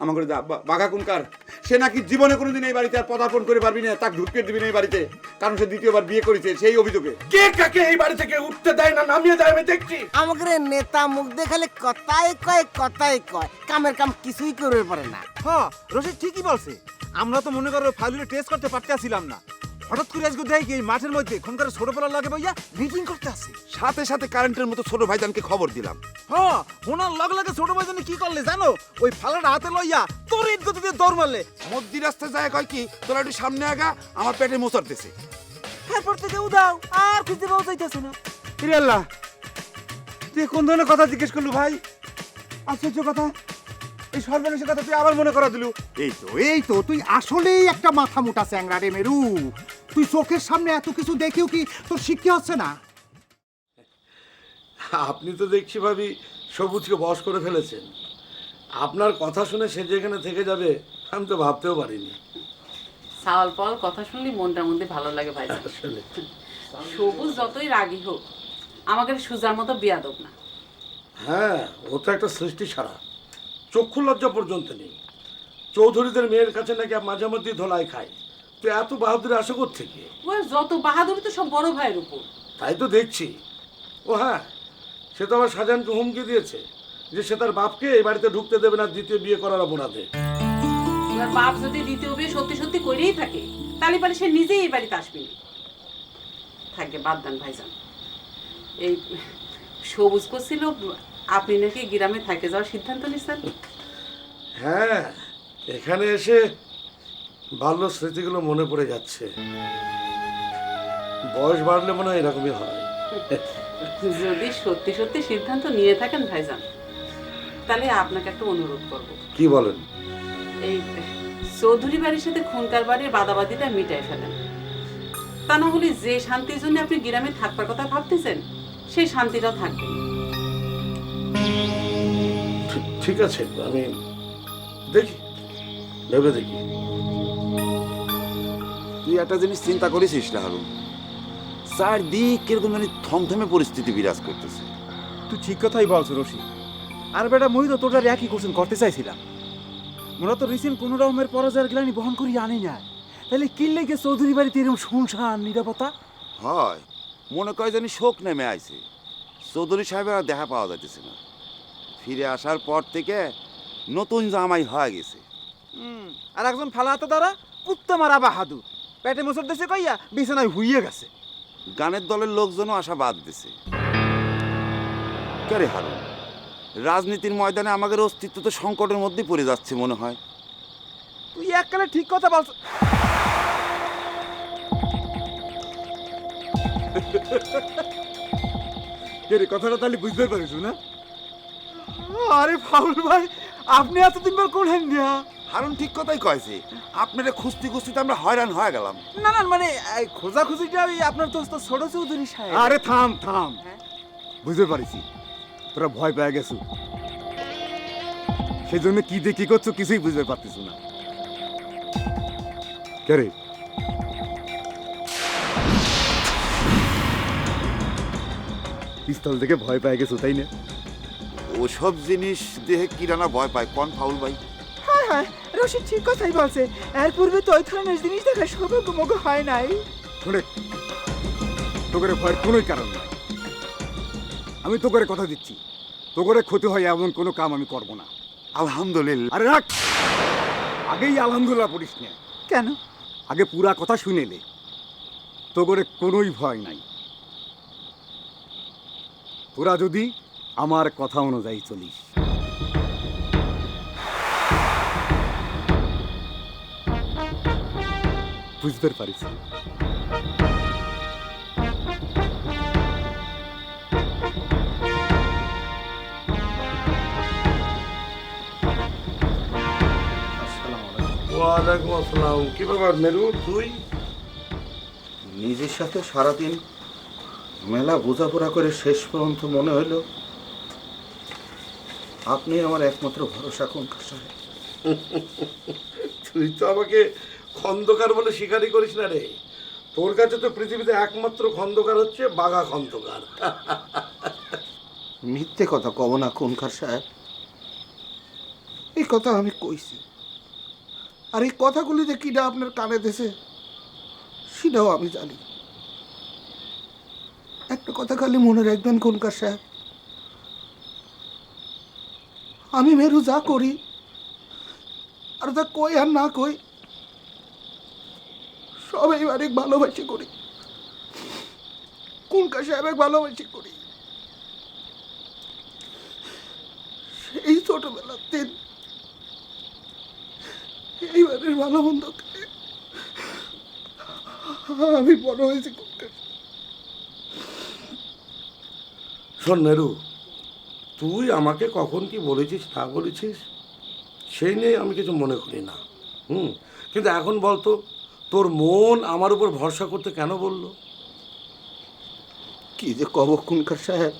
আমার করে বাঘা কুনকার সে নাকি জীবনে কোনোদিন এই বাড়িতে আর পদার্পণ করে পারবি না তাকে ঢুকিয়ে দিবি না এই বাড়িতে কারণ সে দ্বিতীয়বার বিয়ে করেছে সেই অভিযোগে। কে কাকে এই বাড়ি থেকে উঠতে দেয় না নামিয়ে দেয় আমি দেখছি। আমাদের নেতা মুখ দেখালে কথাই কয় কথাই কয় কামের কাম কিছুই করবে পারে না। হ্যাঁ রশিদ ঠিকই বলছে। আমরা তো মনে করো ফাইলগুলো টেস্ট করতে পারতেছিলাম না। হঠাৎ করে আজকে দেখি এই মাঠের মধ্যে এখনকার ছোট বেলা লাগে ভাইয়া মিটিং করতে আসে। সাথে সাথে কারেন্টের মতো ছোট ভাইজানকে খবর দিলাম। হ্যাঁ ওনার লগে লাগে ছোট ভাই জানি কি করলে জানো? ওই ফালাটা হাতে লইয়া তোর ঈদ গতিতে দৌড় মারলে। মধ্যি রাস্তায় যায় কয় কি তোরা একটু সামনে আগা আমার পেটে মোচর দিছে। তারপর থেকে উদাও আর খুঁজতে পাওয়া যাইতেছে না। ইরে আল্লাহ তুই কোন ধরনের কথা জিজ্ঞেস করলু ভাই? আশ্চর্য কথা। এই সর্বনেশের কথা তুই আবার মনে করা দিলু? এই তো এই তো তুই আসলেই একটা মাথা মোটা চ্যাংরা রে মেরু। তুই চোখের সামনে এত কিছু দেখেও কি? তোর শিক্ষা হচ্ছে না। আপনি তো দেখছি ভাবি সবুজকে বশ করে ফেলেছেন। আপনার কথা শুনে সে যেখানে থেকে যাবে আমি তো ভাবতেও পারিনি। সাওয়াল পাওয়াল কথা শুনলে মনটার মধ্যে ভালো লাগে ভাই আসলে। সবুজ যতই রাগী হোক আমাকে সুজার মতো বিয়াদব না। হ্যাঁ ও তো একটা সৃষ্টি ছাড়া চক্ষু লজ্জা পর্যন্ত নেই। চৌধুরীদের মেয়ের কাছে নাকি মাঝে মধ্যে ধোলাই খায়। তো এত বাহাদুরি আসে থেকে ও যত বাহাদুরি তো সব বড় ভাইয়ের উপর। তাই তো দেখছি। ও হ্যাঁ সে তো আবার শাহজাহানকে হুমকি দিয়েছে যে সে তার বাপকে এই বাড়িতে ঢুকতে দেবে না দ্বিতীয় বিয়ে করার অপরাধে। এবার বাপ যদি দ্বিতীয় বিয়ে সত্যি সত্যি করেই থাকে তাহলে পারে সে নিজেই এই বাড়িতে আসবে থাকবে বাদ দেন ভাইজান। এই সবুজ করছিল আপনি নাকি গ্রামে থাকে যাওয়ার সিদ্ধান্ত নিচ্ছেন হ্যাঁ এখানে এসে বাল্য স্মৃতিগুলো মনে পড়ে যাচ্ছে। বয়স বাড়লে মনে হয় এরকমই হয়। যদি সত্যি সত্যি সিদ্ধান্ত নিয়ে থাকেন ভাইজান তাহলে আপনাকে একটা অনুরোধ করব। কি বলেন? এই চৌধুরী বাড়ির সাথে খুনকার বাড়ির বাদাবাদিটা মিটাই ফেলেন। তা না হলে যে শান্তির জন্য আপনি গ্রামে থাকবার কথা ভাবতেছেন সেই শান্তিটাও থাকবে। ঠিক- ঠিক আছে আমি দেখি ভেবে দেখি। তুই একটা জিনিস চিন্তা করেছিস হারুন? চারদিক কীরকম জানি থমথমে পরিস্থিতি বিরাজ করতেছে। তুই ঠিক কথাই বলছো রশি। আর বেটা মই তো তোটার একই কোশ্চেন করতে চাইছিলাম। মোরা তো রিসেন্ট কোনো রকমের পরাজয়ের গ্লানি বহন করি আনি না তাহলে কি লেগে চৌধুরী বাড়িতে এরকম শুনশান নিরাপত্তা? হয়। মনে করে জানি শোক নেমে আইছে। চৌধুরী সাহেবের আর দেখা পাওয়া যাইতেছে না। ফিরে আসার পর থেকে নতুন জামাই হয়ে গেছে। আর একজন ফালা হাতে দ্বারা কুত্তা মারা বাহাদুর পেটে মোচর দেশে কইয়া বিছানায় হুইয়ে গেছে। গানের দলের লোকজনও আসা বাদ দিছে। কে রে হারুন রাজনীতির ময়দানে আমাদের অস্তিত্ব তো সংকটের মধ্যেই পড়ে যাচ্ছে মনে হয়। তুই এককালে ঠিক কথা বলছ রে কথাটা তাহলে বুঝতে পারিস না? আরে ফাউল ভাই আপনি এতদিন পর কোন দিয়া? হারুন ঠিক কথাই কয়েছে আপনারা খুঁজতে খুঁজতে আমরা হয়রান হয়ে গেলাম। না না মানে এই খোঁজাখুঁজিটা ওই আপনার তো তো ছোট চৌধুরী সাহেব। আরে থাম থাম। বুঝতে পারিছি। তোরা ভয় পেয়ে গেছো। সেই জন্য কি দিয়ে কি করছ কিছুই বুঝতে পারতেছ না। কে রে? পিস্তল থেকে ভয় পেয়ে গেছো তাই না? ওসব জিনিস দেহে কিরানা ভয় পায়? কন ফাউল ভাই? হ্যাঁ রশিদ ঠিক কথাই বলছে। এর পূর্বে তো ওই ধরনের জিনিস দেখা সৌভাগ্য মগ হয় নাই। শোনে তোকে ভয়ের কোনোই কারণ নাই। আমি তোকে কথা দিচ্ছি। তোকে ক্ষতি হয় এমন কোনো কাম আমি করব না। আলহামদুলিল্লাহ। আরে রাখ! আগেই আলহামদুলিল্লাহ পড়িস না। কেন? আগে পুরা কথা শুনেলে তো করে কোনোই ভয় নাই। তোরা যদি আমার কথা অনুযায়ী চলিস। বুঝতে পারিস। ওয়ালাইকুম আসসালাম। কি ব্যাপার মেরু তুই? নিজের সাথে সারাদিন মেলা বোঝাপড়া করে শেষ পর্যন্ত মনে হলো আপনি আমার একমাত্র ভরসা কোন সাহেব তুই তো আমাকে খন্দকার বলে স্বীকারই করিস না রে। তোর কাছে তো পৃথিবীতে একমাত্র খন্দকার হচ্ছে বাঘা খন্দকার। মিথ্যে কথা কব না কোনকার সাহেব। এই কথা আমি কইছি। আর এই কথাগুলি যে কিনা আপনার কানে দেশে? সেটাও আমি জানি। একটা কথা খালি মনে রাখবেন কোনকার সাহেব। আমি মেরু যা করি, আর তা কই আর না কই সব এইবারে ভালোবাসি করি। কোনকার সাহেব ভালোবাসি করি। সেই ছোটবেলার দিন, এইবারের ভালো মন্দ আমি বড় হয়েছি শোন মেরু তুই আমাকে কখন কি বলেছিস, না বলেছিস, সেই নিয়ে আমি কিছু মনে করি না। হুম, কিন্তু এখন বলতো তোর মন আমার উপর ভরসা করতে কেন বলল? কি যে কব কোনকার সাহেব?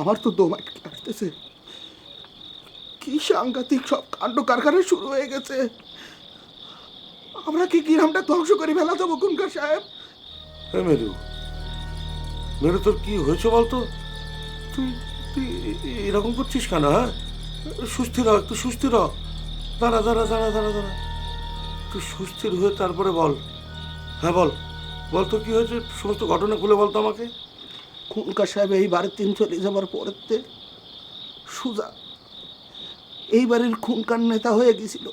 আমার তো দম আটকে আসতেছে? কি সাংঘাতিক সব কাণ্ড কারখানা শুরু হয়ে গেছে। আমরা কি গ্রামটা ধ্বংস করে ফেলা যাব কোনকার সাহেব? হ্যাঁ মেরু মেরু তোর কি হয়েছে বলতো? তুই তুই এরকম করছিস কেন হ্যাঁ? সুস্থির হ একটু সুস্থির হ দাঁড়া দাঁড়া দাঁড়া দাঁড়া দাঁড়া। তুই সুস্থির হয়ে তারপরে বল। হ্যাঁ বল। বল তো কি হয়েছে? সমস্ত ঘটনা খুলে বলতো আমাকে। খুনকা সাহেব, এই বাড়ির দিন চলে যাবার পরেতে সুজা এই বাড়ির খুনকার নেতা হয়ে গেছিল।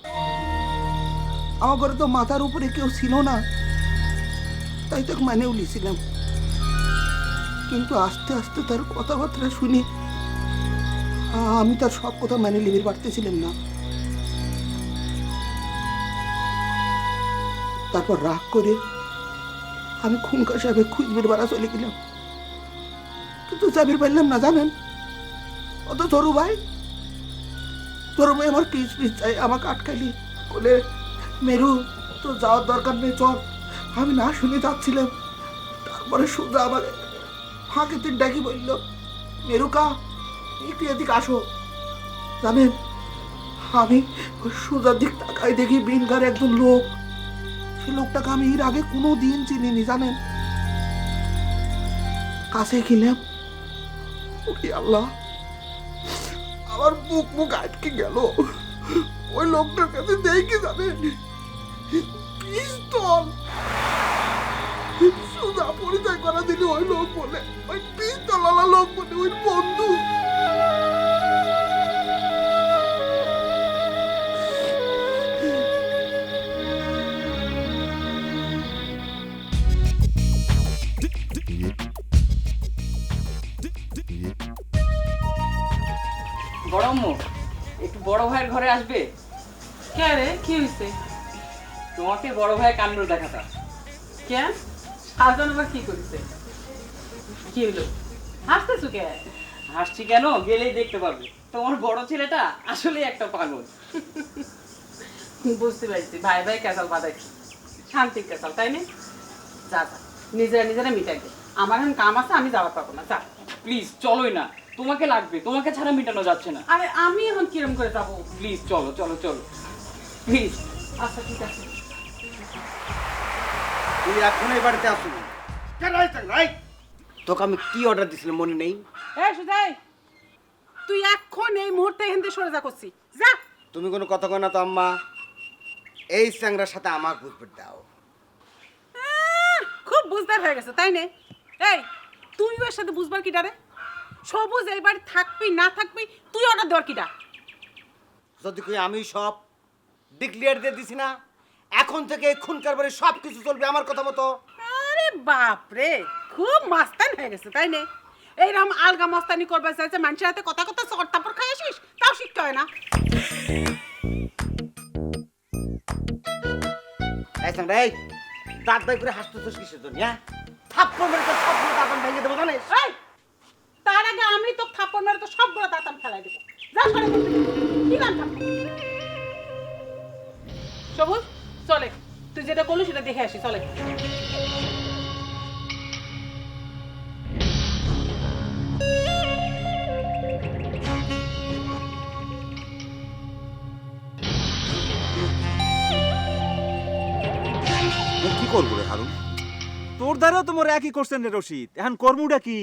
আমার তো মাথার উপরে কেউ ছিল না। তাই তাকে মানেও লিছিলাম কিন্তু আস্তে আস্তে তার কথাবার্তা শুনি আমি তার সব কথা মানে লিবির পারতেছিলাম না। তারপর রাগ করে আমি খুনকা সাহেবের খুঁজবের বাড়া চলে গেলাম। কিন্তু চাবির পাইলাম না, জানেন ও তো ধরু ভাই ধরু ভাই আমার পিস পিস চাই, আমাকে আটকালি বলে মেরু, তো যাওয়ার দরকার নেই, চল। আমি না শুনে যাচ্ছিলাম। তারপরে সুজা আমার ফাঁকে তিন ডাকি বলল, মেরু কা, একটু এদিক আসো। জানেন, আমি সুজার দিক তাকাই দেখি বিনগার একজন লোক লোকটাকে আমি এর আগে কোনো দিন চিনিনি, জানেন? কাছে গেলাম ওরে আল্লাহ, আমার বুক মুখ আটকে গেল। ওই লোকটার কাছে দেখে যাবেন পিস্তল। সুদা পরিচয় করা দিলে ওই লোক বলে, ওই পিস্তল লোক বলে, ওই বন্ধু। বড় ভাইয়ের ঘরে আসবে? কে রে? কি হয়েছে তোমাকে বড় ভাই কাণ্ড দেখাতা কেন সাজান আবার কি করেছে কি হলো হাসতেছো কে? হাসছি কেন? গেলেই দেখতে পারবে। তোমার বড় ছেলেটা আসলে একটা পাগল। বুঝতে পারছি। ভাই ভাই কেসাল বাদাই। শান্তির কেসাল তাই না? যা যা। নিজেরা নিজেরা মিটাইবে আমার এখন কাম আছে আমি যাওয়ার পাবো না। যা। প্লিজ চলোই না। তোমাকে লাগবে তোমাকে ছাড়া মেটানো যাচ্ছে না। আরে আমি এখন কিরম করে যাব? প্লিজ চলো চলো চলো। প্লিজ আচ্ছা ঠিক আছে। তুই এখন এই বাড়িতে কেন? রাইট তোকে আমি কি অর্ডার দিছিলাম মনে নেই? এই সুজাই তুই এখন এই মুহূর্তে এখান থেকে সরে যা করছি। যা। তুমি কোনো কথা কয় না তো আম্মা। এই চ্যাংরার সাথে আমার বুঝবে দাও। আহ, খুব বুঝদার হয়ে গেছে তাই না? এই তুই ওর সাথে বুঝবার কি ডারে? সবুজ এইবার থাকবি না থাকবি তুই অর্ডার দেওয়ার কিটা। যদি কই আমি সব ডিক্লিয়ার দিয়ে দিছি না এখন থেকে খুন কারবারে সব কিছু চলবে আমার কথা মতো। আরে বাপ রে খুব মাস্তান হয়ে গেছে তাই না? এইরকম আলগা মস্তানি করবে চাইছে মানুষের হাতে কথা কথা চর তারপর খাই আসিস তাও শিখতে হয় না। এই এই দাঁত বাই করে হাসতেছিস কিসের জন্য হ্যাঁ? থাপ্পড় মেরে তো সব দাঁত ভেঙে দেবো জানিস? এই তার আগে আমি তো থাপ্পড় মেরে তো সবগুলো দাঁতাম ফেলাই দেবো। যা সরে এখান থেকে। কি গান সবুজ, চলে। তুই যেটা বললি সেটা দেখে আসি, চলে। কি করব রে হারুন? তোর দ্বারাও তোমার একই করছেন রে রশিদ। এখন কর্মটা কি?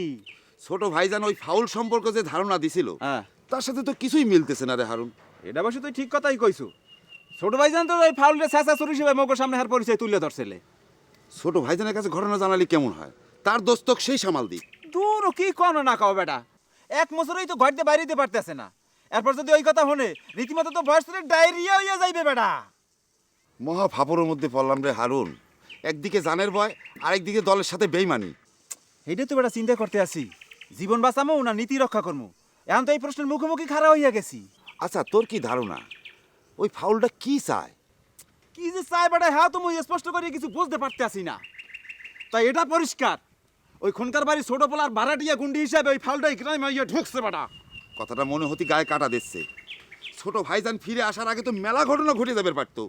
ছোট ভাইজান ওই ফাউল সম্পর্কে যে ধারণা দিছিল হ্যাঁ। তার সাথে তো কিছুই মিলতেছে না রে হারুন। এটা অবশ্য তুই ঠিক কথাই কইছো। ছোট ভাইজান তো ওই ফাউলটা শেষা সরু হিসেবে মগর সামনে হার পরিচয় তুলে ধরছিলে। ছোট ভাইজানের কাছে ঘটনা জানালি কেমন হয়? তার দোস্তক সেই সামাল দিক। দূর কি কোন না কাও বেটা? এক বছরই তো ঘরতে বাইরেতে পারতেছে না। এরপর যদি ওই কথা হনে রীতিমতো তো বয়স ডায়রিয়া হইয়া যাইবে বেটা। মহা ফাপড়ের মধ্যে পড়লাম রে হারুন। একদিকে জানের ভয় আরেকদিকে দলের সাথে বেইমানি। এইটাই তো বেটা চিন্তা করতে আছি। জীবন বাঁচামো না নীতি রক্ষা করব এখন তো এই প্রশ্নের মুখোমুখি খারাপ হইয়া গেছি। আচ্ছা তোর কি ধারণা? ওই ফাউলটা কি চায়? কি যে চাই বেটা হ্যাঁ তুমি স্পষ্ট করে কিছু বুঝতে পারতে আসি না। তাই এটা পরিষ্কার। ওই খনকার বাড়ি ছোট পোলার ভাড়াটিয়া গুন্ডি হিসাবে ওই ফাউলটাই গ্রামে ইয়ে ঢুকছে বেটা। কথাটা মনে হতে গায়ে কাটা দিচ্ছে। ছোট ভাইজান ফিরে আসার আগে তো মেলা ঘটনা ঘটে যাবে পারতো।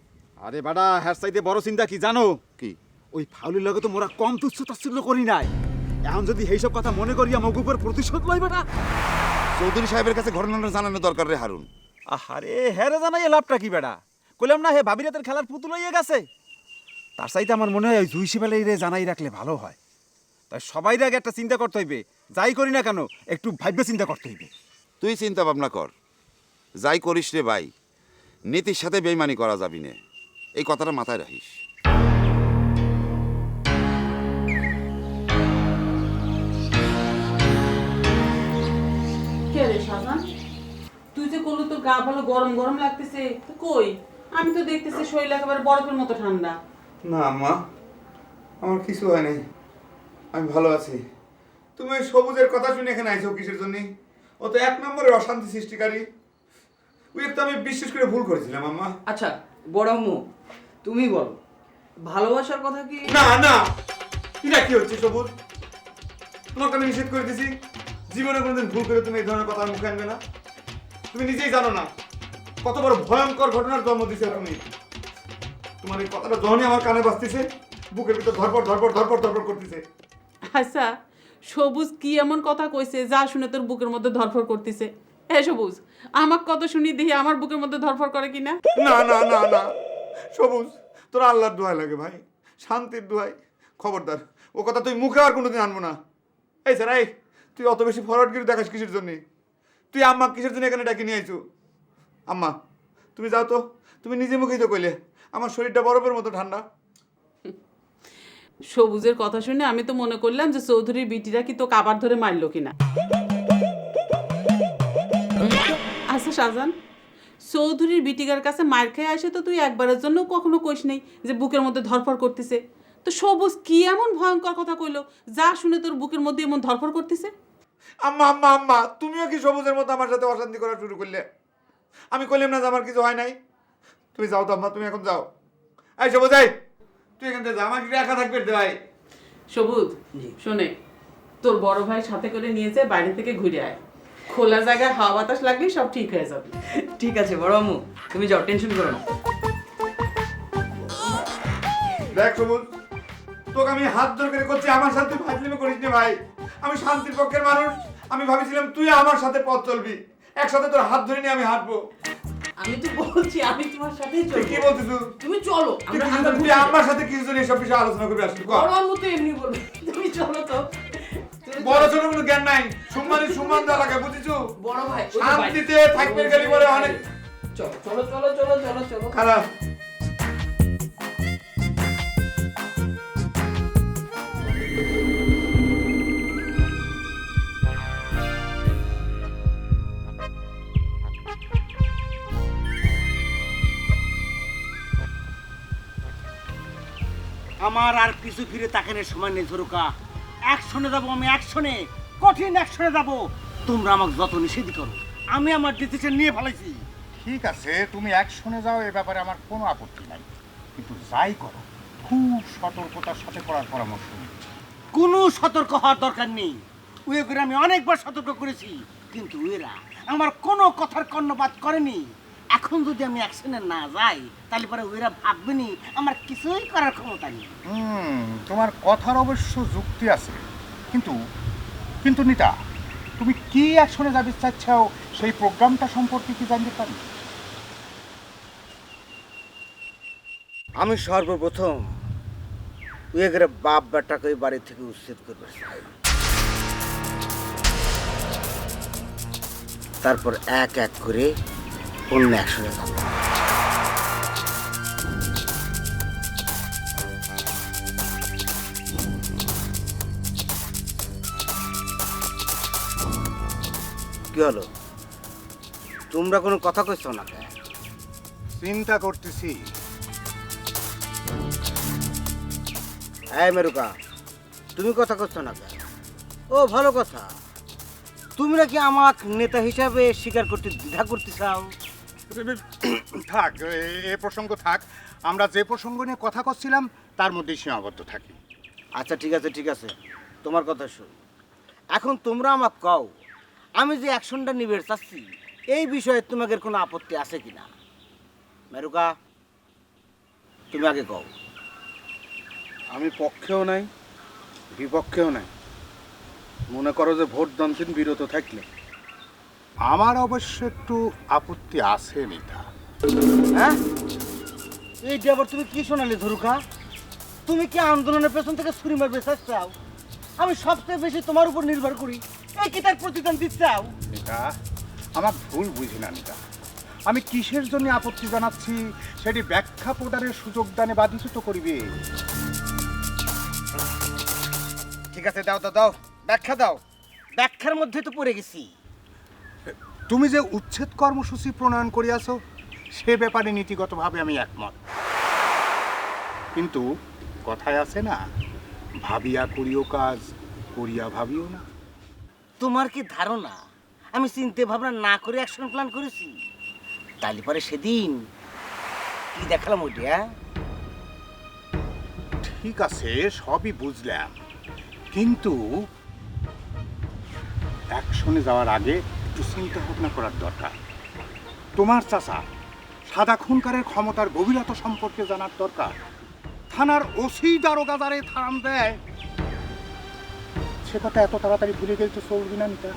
আরে বেটা হ্যার চাইতে বড় চিন্তা কি জানো? কি? ওই ফাউলের লগে তো মোরা কম তুচ্ছ তাচ্ছিল্য করি নাই। এখন যদি এইসব কথা মনে করিয়া মগুপের প্রতিশোধ লই না। চৌধুরী সাহেবের কাছে ঘটনাটা জানানো দরকার রে হারুন। আহারে হ্যারে জানাই লাভটা কি বেড়া? কইলাম না হে ভাবিরাতের খেলার পুতুল হইয়া গেছে। তার চাইতে আমার মনে হয় ওই জুইসি বেলাই রে জানাই রাখলে ভালো হয়। তাই সবাই আগে একটা চিন্তা করতে হইবে। যাই করি না কেন একটু ভাববে চিন্তা করতে হইবে। তুই চিন্তা ভাবনা কর। যাই করিস রে ভাই নীতির সাথে বেইমানি করা যাবি না। এই কথাটা মাথায় রাখিস। গা ভালো গরম গরম লাগতেছে তো কই? আমি তো দেখতেছি শরীর একেবারে বরফের মতো ঠান্ডা। না আম্মা আমার কিছু হয় নাই। আমি ভালো আছি। তুমি ওই সবুজের কথা শুনে এখানে আইছো কিসের জন্য? ও তো এক নম্বরের অশান্তি সৃষ্টিকারী। ওই তো আমি বিশ্বাস করে ভুল করেছিলাম আম্মা। আচ্ছা বড় আম্মু তুমি বলো ভালোবাসার কথা কি না না। এটা কি হচ্ছে সবুজ? তোমাকে আমি নিষেধ করে দিছি। জীবনে কোনোদিন ভুল করে তুমি এই ধরনের কথা মুখে আনবে না। তুমি নিজেই জানো না। কত বড় ভয়ঙ্কর ঘটনার জন্ম দিছে তুমি তোমার এই কথাটা যখনই আমার কানে বাজতেছে বুকের ভিতর ধরপড় ধরপড় ধরপড় ধরপড় করতেছে। আচ্ছা সবুজ কি এমন কথা কইছে যা শুনে তোর বুকের মধ্যে ধরফর করতেছে? হ্যাঁ সবুজ আমার কত শুনি দেখি আমার বুকের মধ্যে ধরফর করে কিনা? না না না না। সবুজ তোর আল্লাহর দোহাই লাগে ভাই। শান্তির দোহাই খবরদার ও কথা তুই মুখে আর কোনোদিন আনব না। এই স্যার এই তুই অত বেশি ফরওয়ার্ডগিরি দেখাস কিসের জন্য? তুই আম্মা কিসের জন্য এখানে ডাকি নিয়ে আইছো? আম্মা, তুমি যাও তো। তুমি নিজে মুখেই তো কইলে, আমার শরীরটা বরফের মতো ঠান্ডা। সবুজের কথা শুনে আমি তো মনে করলাম যে চৌধুরীর বিটিরা কি তো কাবার ধরে মারলো কিনা। আচ্ছা শাহজান চৌধুরীর বিটিকার কাছে মার খেয়ে আসে তো তুই একবারের জন্য কখনো কইস নেই যে বুকের মধ্যে ধরফর করতেছে। তো সবুজ কি এমন ভয়ঙ্কর কথা কইলো? যা শুনে তোর বুকের মধ্যে এমন ধরফর করতেছে? আম্মা আম্মা আম্মা তুমিও কি সবুজের মতো আমার সাথে অশান্তি করা শুরু করলে? আমি কইলাম না যে আমার কিছু হয় নাই। তুমি যাও তো আম্মা তুমি এখন যাও। এই সবুজ এই! তুই এখান থেকে যা আমার কি একা থাকবে ভাই। সবুজ শোনে তোর বড় ভাই সাথে করে নিয়েছে বাইরে থেকে ঘুরে আয়। খোলা জায়গায় হাওয়া বাতাস লাগলে সব ঠিক হয়ে যাবে। ঠিক আছে বড় আম্মু তুমি যাও টেনশন করো না। দেখ সবুজ তোকে আমি হাত ধরে করে করছি আমার সাথে ফাজলিমে করিস নি ভাই। আমি শান্তির পক্ষের মানুষ। আমি ভাবিছিলাম তুই আমার সাথে পথ চলবি। একসাথে তোর হাত ধরে নিয়ে আমি হাঁটবো। আমি তো বলছি আমি তোমার সাথেই তুই কি বলছিস তুই? তুমি চলো আমরা তুই আমার সাথে কিছু জন এসব বিষয়ে আলোচনা করবি আসলি? বড় মতো এমনি বলবে তুমি চলো তো। বড় ছোট কোনো জ্ঞান নাই। সম্মানে সম্মান দেওয়া লাগে বুঝিছো? বড় ভাই। শান্তিতে থাকবে গেলি পরে অনেক। চলো চলো চলো চলো চলো চলো। খারাপ। আমার আর কিছু ফিরে তাকে তাকানোর সময় নেই ঝরুকা। অ্যাকশনে যাব আমি অ্যাকশনে কঠিন অ্যাকশনে যাব। তোমরা আমাকে যত নিষেধ করো আমি আমার ডিসিশন নিয়ে ফেলাইছি ঠিক আছে তুমি একশনে যাও এ ব্যাপারে আমার কোনো আপত্তি নাই। কিন্তু যাই করো খুব সতর্কতার সাথে করার পরামর্শ কোনো সতর্ক হওয়ার দরকার নেই। ওয়ে করে আমি অনেকবার সতর্ক করেছি কিন্তু এরা আমার কোনো কথার কর্ণপাত করেনি। এখন যদি আমি অ্যাকশনে না যাই তাহলে পরে ওরা ভাববেনি আমার কিছুই করার ক্ষমতা নেই। হুম তোমার কথার অবশ্য যুক্তি আছে। কিন্তু কিন্তু নিতা তুমি কি অ্যাকশনে যাবে চাচ্ছাও সেই প্রোগ্রামটা সম্পর্কে কি জানতে পারি? আমি সর্বপ্রথম ওয়ে করে বাপ বেটাকে ওই বাড়ি থেকে উচ্ছেদ করবে তারপর এক এক করে অন্য যাব কি হলো? তোমরা কোনো কথা কইছো না? চিন্তা করতেছি। হ্যাঁ মেরুকা তুমি কথা করছ না ও ভালো কথা। তুমি নাকি আমাকে নেতা হিসাবে স্বীকার করতে দ্বিধা করতে চাও থাক এ- প্রসঙ্গ থাক। আমরা যে প্রসঙ্গ নিয়ে কথা করছিলাম তার মধ্যেই সীমাবদ্ধ থাকি। আচ্ছা ঠিক আছে ঠিক আছে। তোমার কথা শুন। এখন তোমরা আমাকে কও আমি যে অ্যাকশনটা নিবে চাচ্ছি এই বিষয়ে তোমাদের কোনো আপত্তি আছে কিনা? মেরুকা তুমি আগে কও। আমি পক্ষেও নাই বিপক্ষেও নাই। মনে করো যে ভোট দন্তিন বিরত থাকলে। আমার অবশ্য একটু আপত্তি আছে নিতা হ্যাঁ? এইটা আবার তুমি কি শোনালে ধরুকা? তুমি কি আন্দোলনের পেছন থেকে ছুরি মারবে চাও আমি সবচেয়ে বেশি তোমার উপর নির্ভর করি। এই কি তার প্রতিদান দিতে চাও নিতা আমার ভুল বুঝি না নিতা আমি কিসের জন্য আপত্তি জানাচ্ছি সেটি ব্যাখ্যা প্রদানের সুযোগ দানে বাধিত করিবে। ঠিক আছে দাও দাও দাও। ব্যাখ্যা দাও। ব্যাখ্যার মধ্যে তো পড়ে গেছি। তুমি যে উচ্ছেদ কর্মসূচি প্রণয়ন করিয়াছ সে ব্যাপারে নীতিগতভাবে আমি একমত। কিন্তু কথায় আছে না ভাবিয়া করিও কাজ করিয়া ভাবিও না। তোমার কি ধারণা? আমি চিন্তা ভাবনা না করে অ্যাকশন প্ল্যান করেছি। তাহলে পরে সেদিন কি দেখালাম ওইটা হ্যাঁ? ঠিক আছে সবই বুঝলাম। কিন্তু অ্যাকশনে যাওয়ার আগে একটু চিন্তা ভাবনা করার দরকার। তোমার চাচা সাদা খুনকারের ক্ষমতার গভীরতা সম্পর্কে জানার দরকার। থানার ওসি দারোগা দ্বারে থারাম দেয়। সে কথা এত তাড়াতাড়ি ভুলে গেলে তো চলবি না নিতা।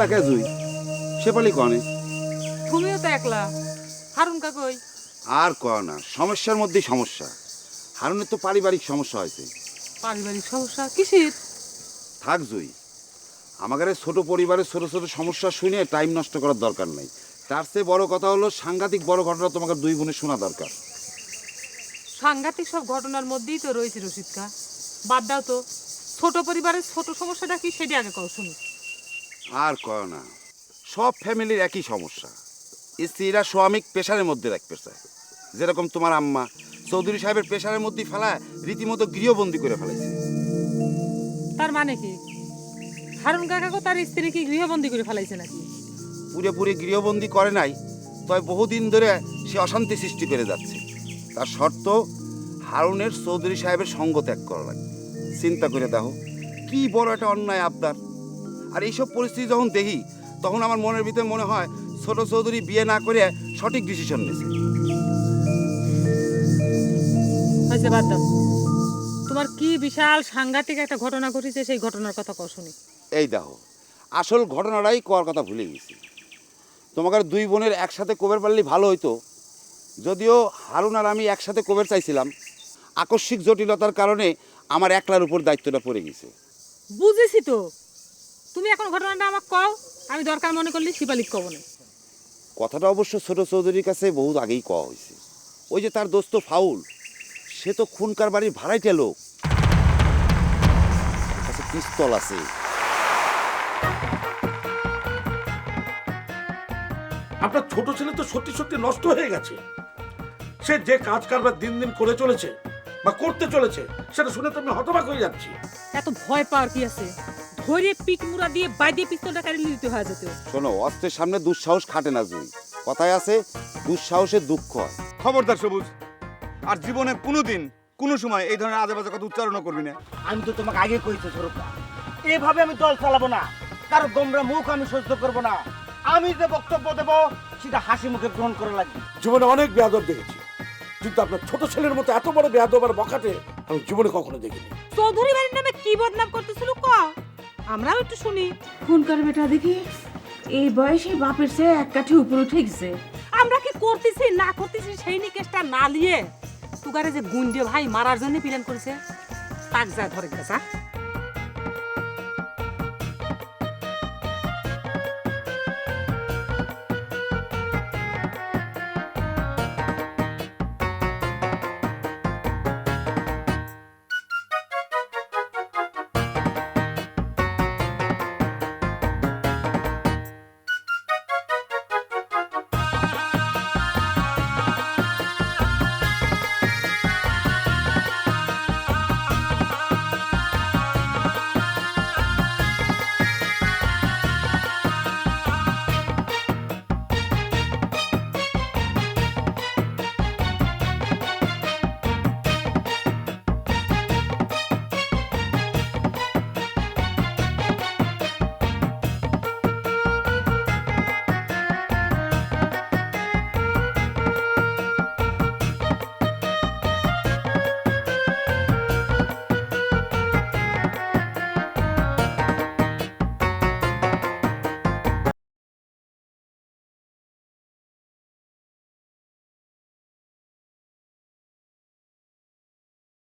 একলা কে জুই? সেপালি কনে? তুমিও তো একলা। হারুন কাকই আর ক না সমস্যার মধ্যেই সমস্যা। হারুনের তো পারিবারিক সমস্যা হয়েছে। পারিবারিক সমস্যা? কিসের? থাক জুই। আমাদের ছোট পরিবারের ছোট ছোট সমস্যা শুনে টাইম নষ্ট করার দরকার নাই। তার চেয়ে বড় কথা হলো সাংঘাতিক বড় ঘটনা তোমাকে দুই বোনের শোনা দরকার। সাংঘাতিক সব ঘটনার মধ্যেই তো রয়েছে রসিদকা বাদ দাও তো। ছোট পরিবারের ছোট সমস্যাটা কি সেটা আগে কও শুনি। আর কয় না। সব ফ্যামিলির একই সমস্যা। স্ত্রীরা স্বামিক পেশারের মধ্যে রাখতে চায়। যেরকম তোমার আম্মা চৌধুরী সাহেবের পেশারের মধ্যে ফেলায় রীতিমতো গৃহবন্দী করে ফেলাইছে। তার মানে কি? হারুন কাকাকে তার স্ত্রী কি গৃহবন্দী করে ফেলাইছে নাকি? পুরোপুরি গৃহবন্দী করে নাই তবে বহুদিন ধরে সে অশান্তি সৃষ্টি করে যাচ্ছে। তার শর্ত হারুনের চৌধুরী সাহেবের সঙ্গ ত্যাগ করা লাগবে। চিন্তা করে দেখো কি বড় একটা অন্যায় আবদার। আর এইসব পরিস্থিতি যখন দেখি তখন আমার মনের ভিতরে মনে হয় ছোট চৌধুরী বিয়ে না করে সঠিক ডিসিশন নিয়েছে। হয়েছে বাদ দাও। তোমার কি বিশাল সাংঘাতিক একটা ঘটনা ঘটেছে সেই ঘটনার কথা কও শুনি। এই দেখো আসল ঘটনাটাই করার কথা ভুলে গেছি। তোমাকে দুই বোনের একসাথে কোবের পারলে ভালো হইতো? যদিও হারুন আর আমি একসাথে কোবের চাইছিলাম আকস্মিক জটিলতার কারণে আমার একলার উপর দায়িত্বটা পড়ে গেছে। বুঝেছি তো। তুমি এখন ঘটনাটা আমাকে কও আমি দরকার মনে করলে শিপালিক কব না। কথাটা অবশ্য ছোট চৌধুরীর কাছে বহুত আগেই কওয়া হয়েছে। ওই যে তার দোস্ত ফাউল সে তো খুনকার বাড়ির ভাড়াইটে লোক। কাছে পিস্তল আছে। আপনার ছোট ছেলে তো সত্যি সত্যি নষ্ট হয়ে গেছে। সে যে কাজ কারবার দিন দিন করে চলেছে বা করতে চলেছে সেটা শুনে তো আমি হতবাক হয়ে যাচ্ছি। এত ভয় পাওয়ার কি আছে? পিক মুড়া দিয়ে বাই দিয়ে পিস্তলটা কাড়ি দিতে হয় যেত। শোনো অস্ত্রের সামনে দুঃসাহস খাটে না জুই। কথায় আছে দুঃসাহসের দুঃখ হয়। খবরদার সবুজ আর জীবনে কোনোদিন কোনো সময় এই ধরনের আজে বাজে কথা উচ্চারণও করবি না। আমি তো তোমাকে আগে কইতে ঝরুকা এভাবে আমি দল চালাবো না কারও গোমরা মুখ আমি সহ্য করব না। আমি যে বক্তব্য দেবো সেটা হাসি মুখে গ্রহণ করা লাগবে। জীবনে অনেক বেয়াদব দেখেছি। কিন্তু আপনার ছোট ছেলের মতো এত বড় বেয়াদব আর বখাটে আমি জীবনে কখনো দেখিনি। চৌধুরী বাড়ির নামে কি বদনাম করতেছিল ক? আমরাও একটু শুনি। ফোন খুনকার বেটা দেখি এই বয়সে বাপের সে এক কাঠি উপরে উঠে গেছে। আমরা কি করতেছি না করতেছি সেই নিকেশটা না নিয়ে তুগারে যে গুন্ডে ভাই মারার জন্য প্ল্যান করেছে তাক যা ধরে গেছা